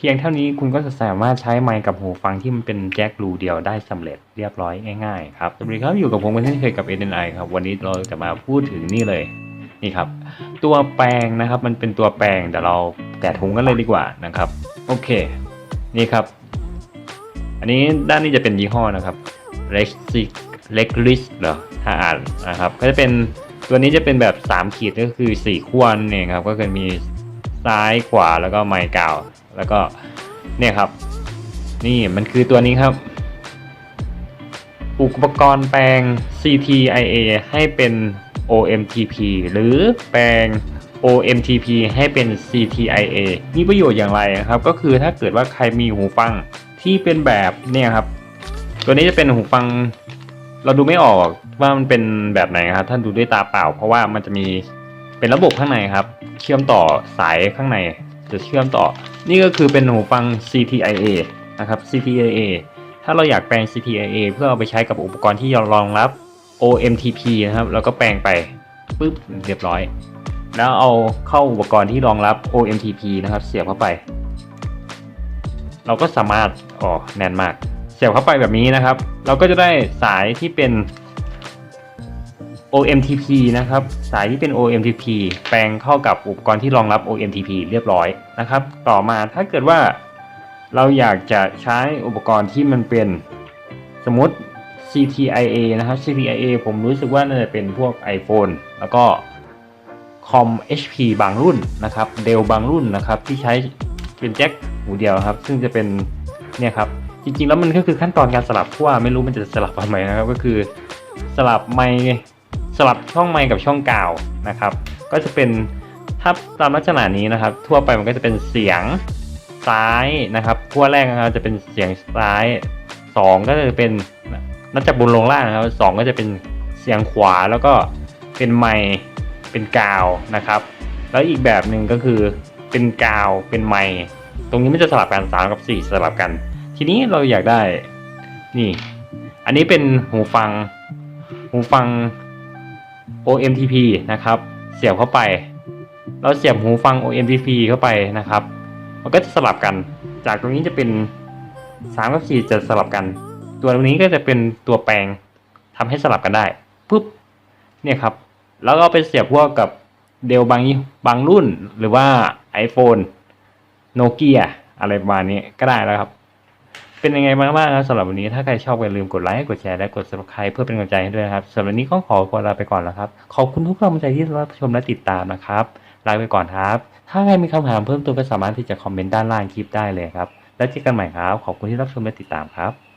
เพียงเท่านี้คุณก็จะสามารถใช้ไมค์กับหูฟังที่มันเป็นแจ็ครูเดียวได้สำเร็จเรียบร้อยง่ายๆครับสวัสดีครับอยู่กับผมกันเช่นเคยกับ NNI ครับ วันนี้เราจะมาพูดถึงนี่เลยนี่ครับ ตัวแปลงนะครับมันเป็นตัวแปลงแต่เราแกะถุงกันเลยดีกว่านะครับ โอเค นี่ครับ อันนี้ด้านนี้จะเป็นยี่ห้อนะครับ Lexi Lexis เหรอถ้าอ่านนะครับ ก็จะเป็นตัวนี้จะเป็นแบบ 3 ขีดก็คือ 4ขั้วนั่นเองครับ ก็คือมี ซ้ายขวาแล้วก็ไมค์กาว แล้วก็เนี่ยครับ นี่มันคือตัวนี้ครับ อุปกรณ์แปลง CTIA ให้เป็น OMTP หรือแปลง OMTP ให้เป็น CTIA มีประโยชน์อย่างไรครับ ก็คือถ้าเกิดว่าใครมีหูฟังที่เป็นแบบเนี่ยครับ ตัวนี้จะเป็นหูฟัง เราดูไม่ออกว่ามันเป็นแบบไหนครับท่านดูด้วยตาเปล่า เพราะว่ามันจะมี เป็นระบบข้างในครับ เชื่อมต่อสายข้างในจะเชื่อมต่อ นี่ก็คือเป็นหูฟัง CTIA นะครับ CTIA ถ้าเราอยากแปลง CTIA เพื่อเอาไปใช้กับอุปกรณ์ที่รองรับ OMTP นะครับ แล้วก็แปลงไปปุ๊บเรียบร้อย แล้วเอาเข้าอุปกรณ์ที่รองรับ OMTP นะครับ เสียบเข้าไป เราก็สามารถอ๋อแน่นมาก เสียบเข้าไปแบบนี้นะครับ เราก็จะได้สายที่เป็น OMTP นะครับ สายที่เป็น OMTP แปลงเข้ากับอุปกรณ์ที่รองรับ OMTP เรียบร้อยนะครับ ต่อมาถ้าเกิดว่าเราอยากจะใช้อุปกรณ์ที่มันเป็นสมมติ CTIA นะครับ CTIA ผมรู้สึกว่าน่าจะเป็นพวก iPhone แล้วก็คอม HP บางรุ่นนะครับ Dell บางรุ่นนะครับ ที่ใช้เป็นแจ็คหูเดียวครับ ซึ่งจะเป็นเนี่ยครับ จริงๆ แล้วมันก็คือขั้นตอนการสลับเพราะว่าไม่รู้มันจะสลับทำไมนะครับ ก็คือสลับไมค์ สลับช่องไมค์กับช่องกาวนะครับ ก็จะเป็นถ้าตามลักษณะนี้นะครับ ทั่วไปมันก็จะเป็นเสียงซ้ายนะครับขั้วแรกนะครับจะเป็นเสียงซ้ายสองก็จะเป็นนับจากบนลงล่างนะครับสองก็จะเป็นเสียงขวาแล้วก็เป็นไมค์เป็นกาวนะครับ แล้วอีกแบบหนึ่งก็คือเป็นกาวเป็นไมค์ตรงนี้มันจะสลับกันสามกับสี่สลับกัน ทีนี้เราอยากได้นี่ อันนี้เป็นหูฟังหูฟัง OMTP นะครับเสียบเข้าไป เราเสียบหูฟัง OMTP เข้าไปนะครับ มันก็จะสลับกัน จากตรงนี้จะเป็น3กับ4จะสลับกัน ตัวตรงนี้ก็จะเป็นตัวแปลงทำให้สลับกันได้ปุ๊บเนี่ยครับ แล้วก็ไปเสียบพวกกับเดลบางยี่บางรุ่นหรือว่า iPhone โนเกียอะไรประมาณนี้ก็ได้แล้วครับ เป็นยังไงบ้างบ้างครับสำหรับวันนี้ถ้าใครชอบอย่าลืมกดไลค์กดแชร์และกด subscribe เพื่อเป็นกำลังใจให้ด้วยนะครับสำหรับวันนี้ก็ขอตัวลาไปก่อนแล้วครับ ขอบคุณทุกกำลังใจที่รับชมและติดตามนะครับลาไปก่อนครับ ถ้าใครมีคำถามเพิ่มเติมก็สามารถที่จะคอมเมนต์ด้านล่างคลิปได้เลยครับ แล้วเจอกันใหม่ครับ ขอบคุณที่รับชมและติดตามครับ